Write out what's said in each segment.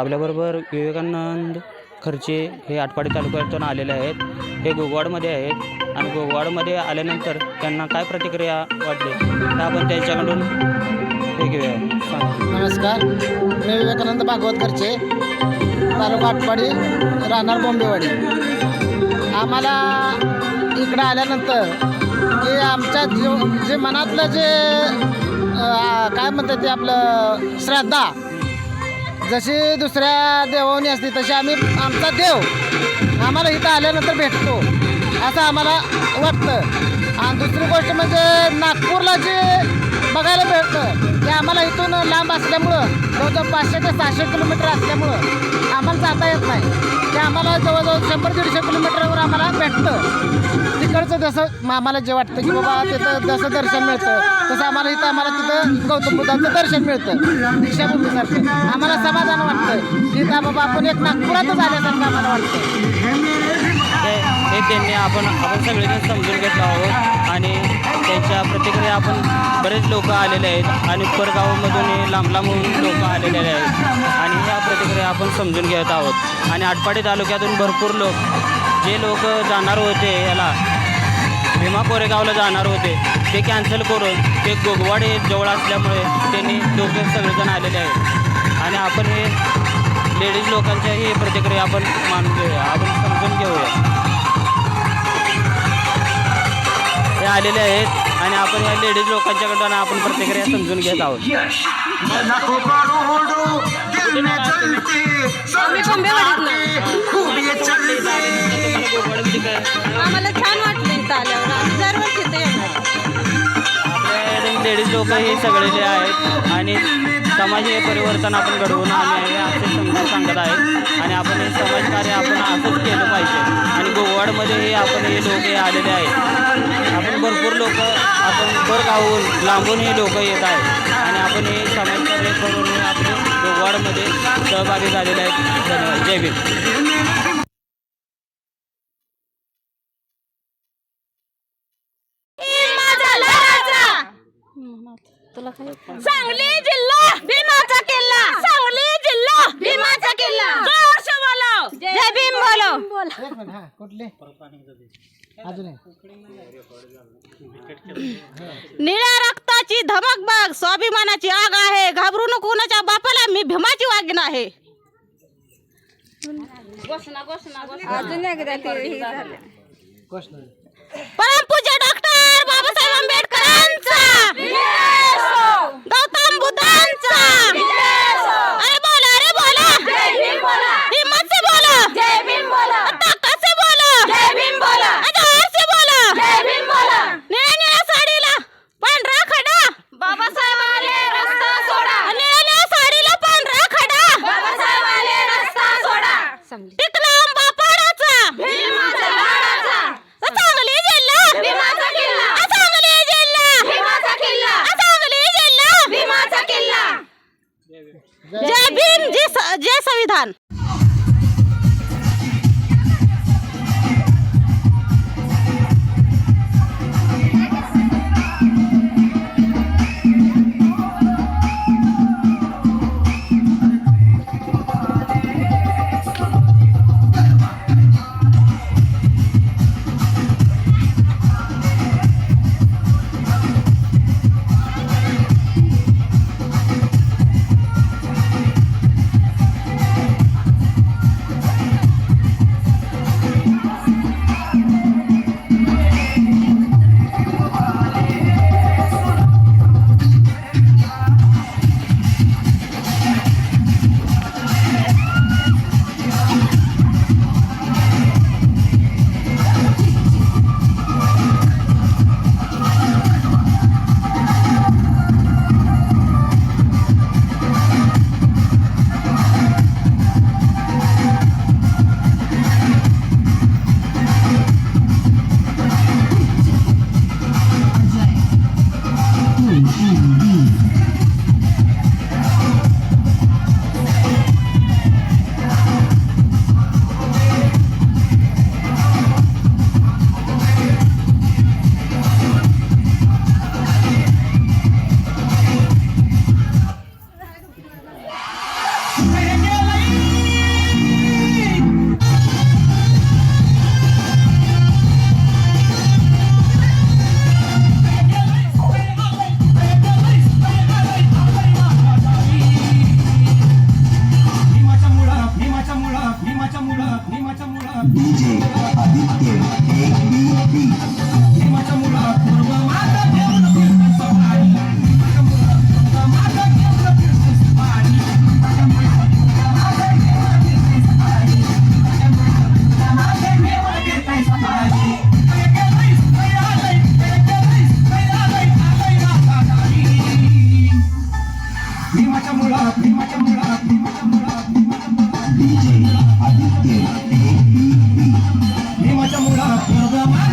आपल्याबरोबर विवेकानंद खर्चे हे आटपाडी तालुक्यातून आलेले आहेत. हे गोगवाडमध्ये आहेत. आणि गोगवाडमध्ये आल्यानंतर त्यांना काय प्रतिक्रिया वाटली? तर आपण त्यांच्याकडून हे घेऊया. नमस्कार. मी विवेकानंद भागवत खर्चे तालुका आटपाडी राहणार बोंबेवाडी. आम्हाला इकडं आल्यानंतर जे आमच्या जीव जे मनातलं जे काय म्हणतात ते आपलं श्रद्धा जशी दुसऱ्या देवानी असते तशी आम्ही आमचा देव आम्हाला इथं आल्यानंतर भेटतो असं आम्हाला वाटतं. आणि दुसरी गोष्ट म्हणजे नागपूरला जे बघायला भेटतं ते आम्हाला इथून लांब असल्यामुळं जवळजवळ पाचशे ते सहाशे किलोमीटर असल्यामुळं आम्हाला जाता येत नाही. ते आम्हाला जवळजवळ शंभर दीडशे किलोमीटरवर आम्हाला भेटतं. तिकडचं जसं आम्हाला जे वाटतं की बाबा तिथं जसं दर्शन मिळतं तसं आम्हाला इथं आम्हाला तिथं गौतम बुद्धाचं दर्शन मिळतं. दीक्षाभूमीसारखं. आम्हाला समाधान वाटतं. की का बाबा आपण एक नागपुरातच आल्यासारखं आम्हाला वाटतं. हे त्यांनी आपण आपण सगळेजण समजून घेतलो आहोत. आणि आपण बरेच लोक आलेले आहेत आणि परगावामधून लांब लांबून लोक आलेले आहेत. आणि ह्या प्रतिक्रिया आपण समजून घेत आहोत. आणि आटपाडी तालुक्यातून भरपूर लोक जे लोक जाणार होते याला भीमा कोरेगावला जाणार होते ते कॅन्सल करून ते गोगवाड हे जवळ असल्यामुळे त्यांनी दोघे सगळेजण आलेले आहेत. आणि आपण हे लेडीज लोकांच्या ही प्रतिक्रिया आपण मानून घेऊया आपण समजून घेऊया. आलेले आहेत आणि आपण या लेडीज लोकांच्याकडून आपण प्रतिक्रिया समजून घेत आहोत. लोक हे सगळेले आहेत आणि समाज हे परिवर्तन आपण घडवून आले आहे असे समजा सांगत आहेत. आणि आपण हे समाजकार्य आपण असंच केलं पाहिजे. आणि गोवाडमध्ये हे आपण हे लोक हे आलेले आहेत. आपण भरपूर लोक आपण परगावून लांबून हे लोक येत आहेत. आणि आपण हे समाजकार्य करून आपण गोवाडमध्ये सहभागी झालेले आहेत. धन्यवाद. जय भीम. सांगली जिल्हा भीमाचा किल्ला सांगली जिल्हा भीमाचा किल्ला ज़ोर से बोलो जय भीम बोलो एक मिनिट हाँ कुठले अजून एक. निळ्या रक्ताची धमक बघ स्वाभिमानाची आग आहे. घाबरू नको कुणाच्या बापाला मी भीमाची वागण आहे अजून एकदा गोष्ट परमपूज्य डॉक्टर बाबासाहेब आंबेडकरांचा गौतम बुद्धांचा भीमाच्या मुळा भीमाच्या मुळा भीमाच्या मुळा भीमाच्या मुळा आदित्य भीमाच्या मुळा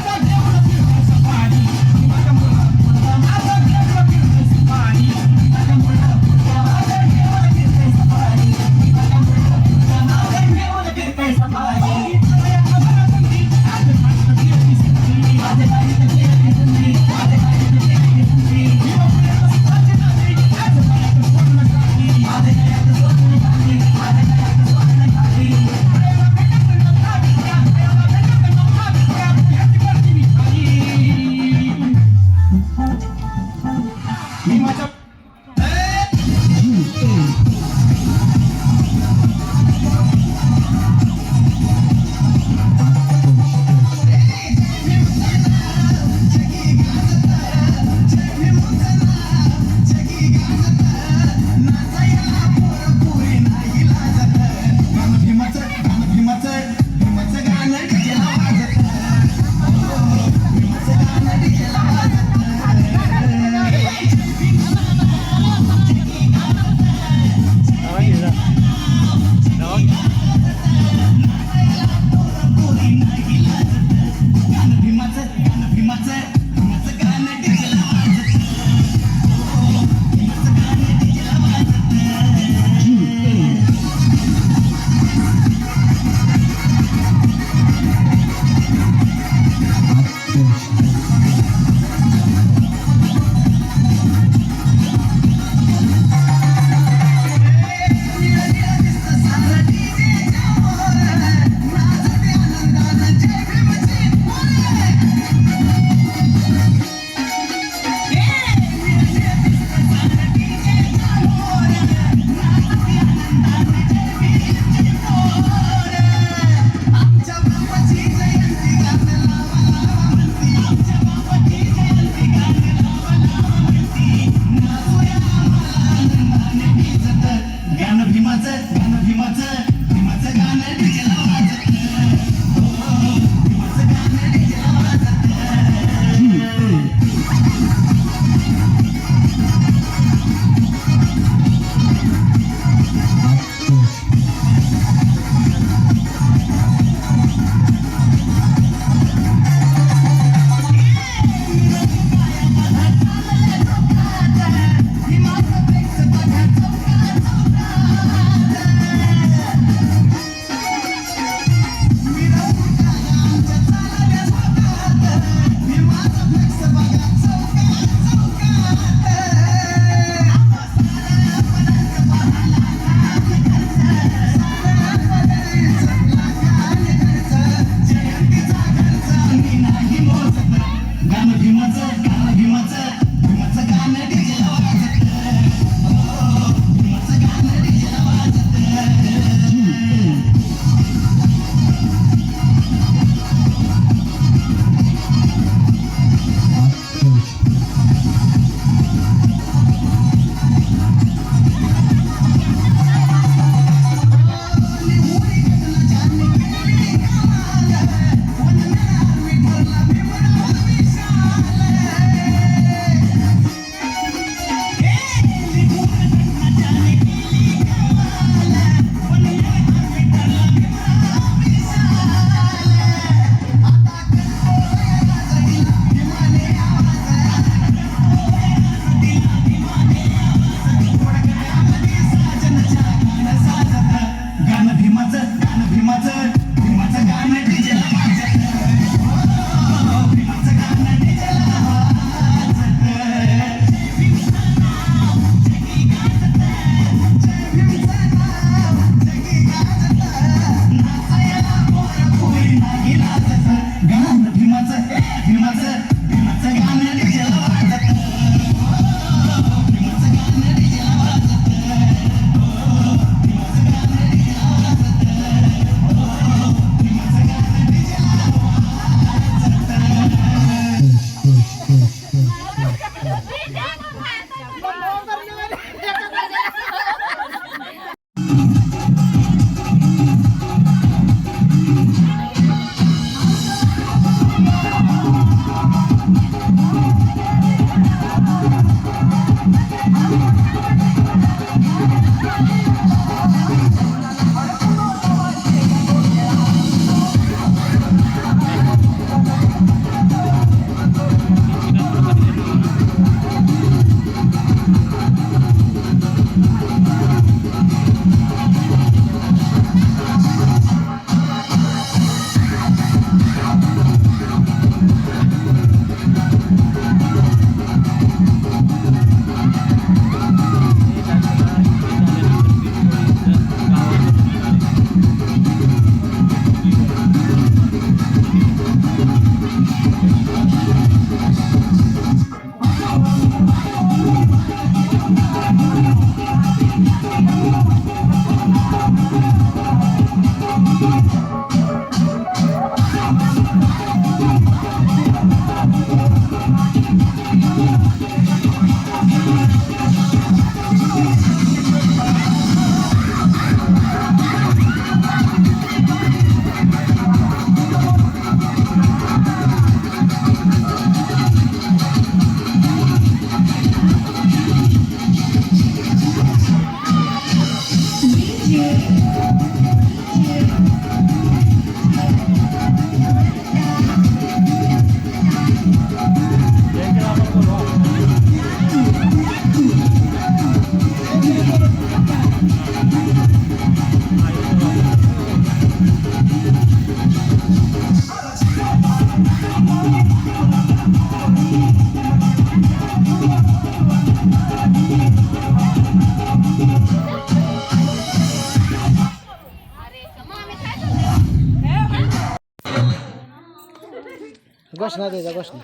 घोषणा द्यायचा घोषणा.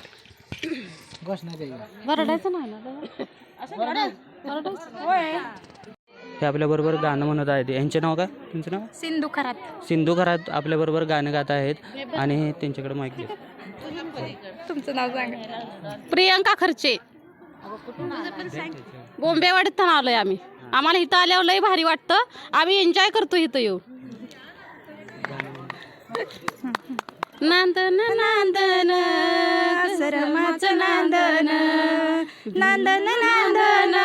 घोषणा द्यायचा बरडायचं नाही ना हे आपल्याबरोबर गाणं म्हणत आहेत. यांचे नाव काय? तुमचं नाव? सिंधू खरात. सिंधू घरात आपल्याबरोबर गाणं गात आहेत आणि त्यांच्याकडे माहिती आहे तुमचं नाव सांगा. प्रियंका खर्चे. गोंबेवाडीत आलोय आम्ही. आम्हाला इथं आल्यावर लय भारी वाटतं. आम्ही एन्जॉय करतो इथं येऊन. नांदन नांदन सरमाच नांदन. नांदन नांदन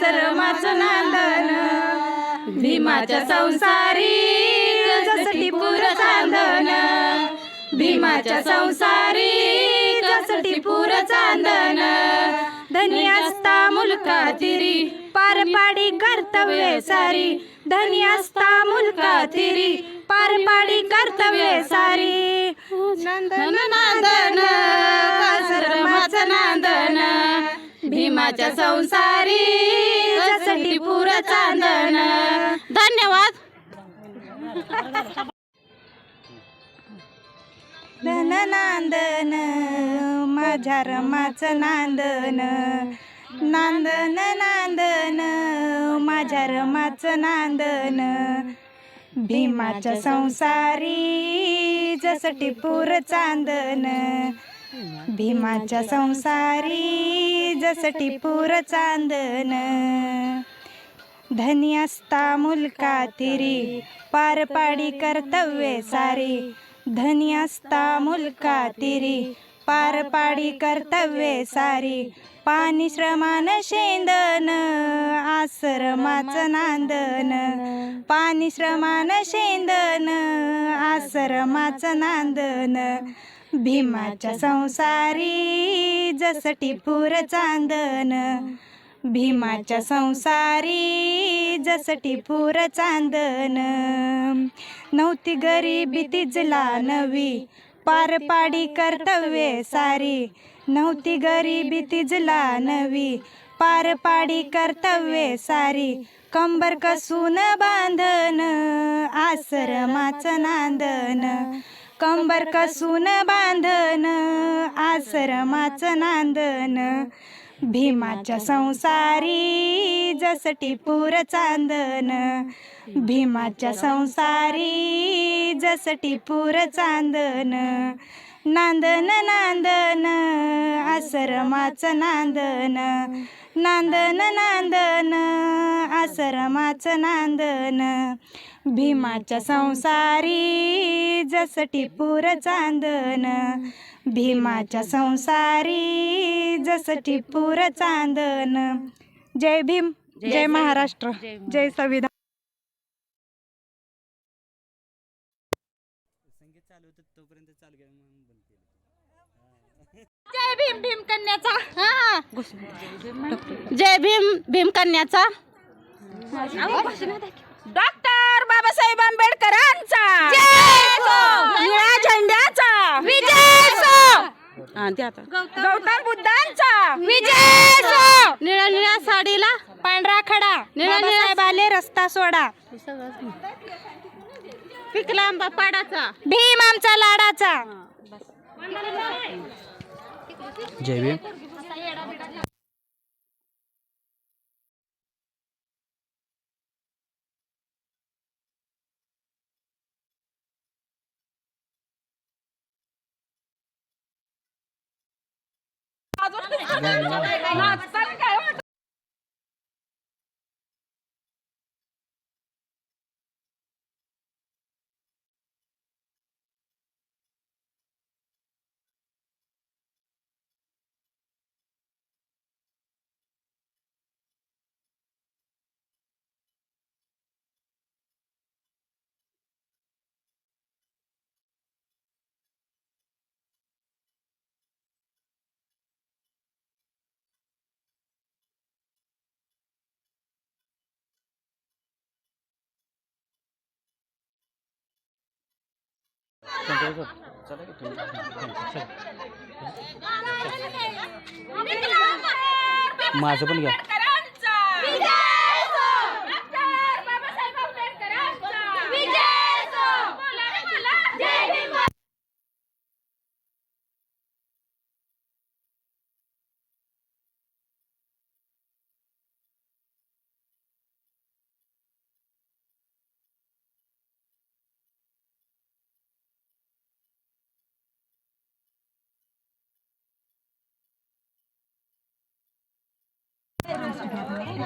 सरमाच नांदन. भीमाच्या संसारी पुर चांदन. भीमाच्या संसारी कसटी पुर चांदन. धनी असता मुलका तिरी पार पाडी कर्तव्य सारी धनी असता मुलका तिरी पार पाडी कर्तव्य नंदन नांदन आश्रमाचं नांदन. भीमाच्या संसारी कसटी पुर चांदन. धन्यवाद. धन नांदन माझ्या रमाचं नांदन. नांदन नांदन माझ्या रमाचं नांदन. भीमाच्या संसारी जस टिपूर चांदन. भीमाच्या संसारी जस टिपूर चांदन. धनी असता मुलका तिरी पार पाडी कर्तव्य सारी. धनी असता मुलका तिरी पार पाडी कर्तव्य सारी. पाणी श्रमान शेंदन आश्रमाचं नांदन. पाणी श्रमान शेंदन आश्रमाचं नांदन. भीमाच्या संसारी जसटी टिपूर चांदन. भीमाच्या संसारी जसटी टिपूर चांदन. नव्हती गरीबी तिजला नवी. पार पाडी कर्तव्ये सारी. नव्हती गरिबी तिजला नवी. पार पाडी कर्तव्ये सारी. कंबर कसून बांधन आश्रमाचं नांदन. कंबर कसून बांधन आश्रमाचं नांदन. भीमाच्या संसारी जसं टिपूर चांदन. भीमाच्या संसारी जसं टिपूर चांदन. नांदन नांदन आश्रमाचं नांदन. नांदन नांदन आश्रमाचं नांदन. भीमाच्या संसारी जसं टिपूर चांदन. भीमाच्या संसारी जसं टिपूर चांदन. जय भीम जय महाराष्ट्र जय संविधान. जय भीम भीम कन्याचा. हा. जय भीम भीम कन्याचा. डॉक्टर बाबासाहेब आंबेडकरांचा. निळ्या झेंड्याचा. आता. गौतम बुद्धांचा. निळ्या निळ्या साडीला पांढरा खडा. निळ्या निळ्या आले रस्ता सोडा. पिकला आंबा पाडाचा. भीम आमचा लाडाचा. जय भीम. अजून नाचताल काय माझं पण घ्या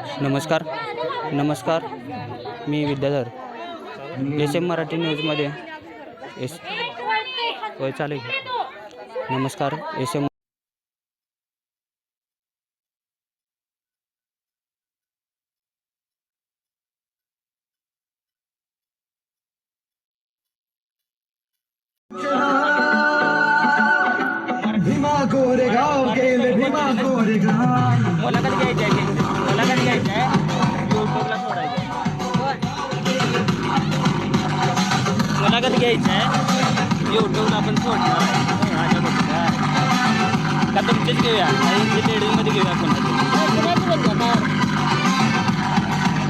नमस्कार. नमस्कार. मी विद्याधर. एस एम मराठी न्यूजमध्ये. एस होय चालेल. नमस्कार एस एम भीमा गोरेगाव गेले भीमा गोरेगाव मुलाखत घ्यायची घ्यायचं आहे. यूट्यूबला आपण सोडणार आहे. माझ्या बघा. का तुमचेच घेऊया? लेडीजमध्ये घेऊया कोणाची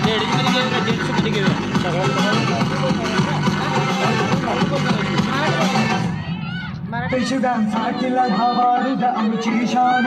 लेडीजमध्ये घेऊ का जेंट्समध्ये घेऊया? पेशव्यांसाठी लढा आमची शान.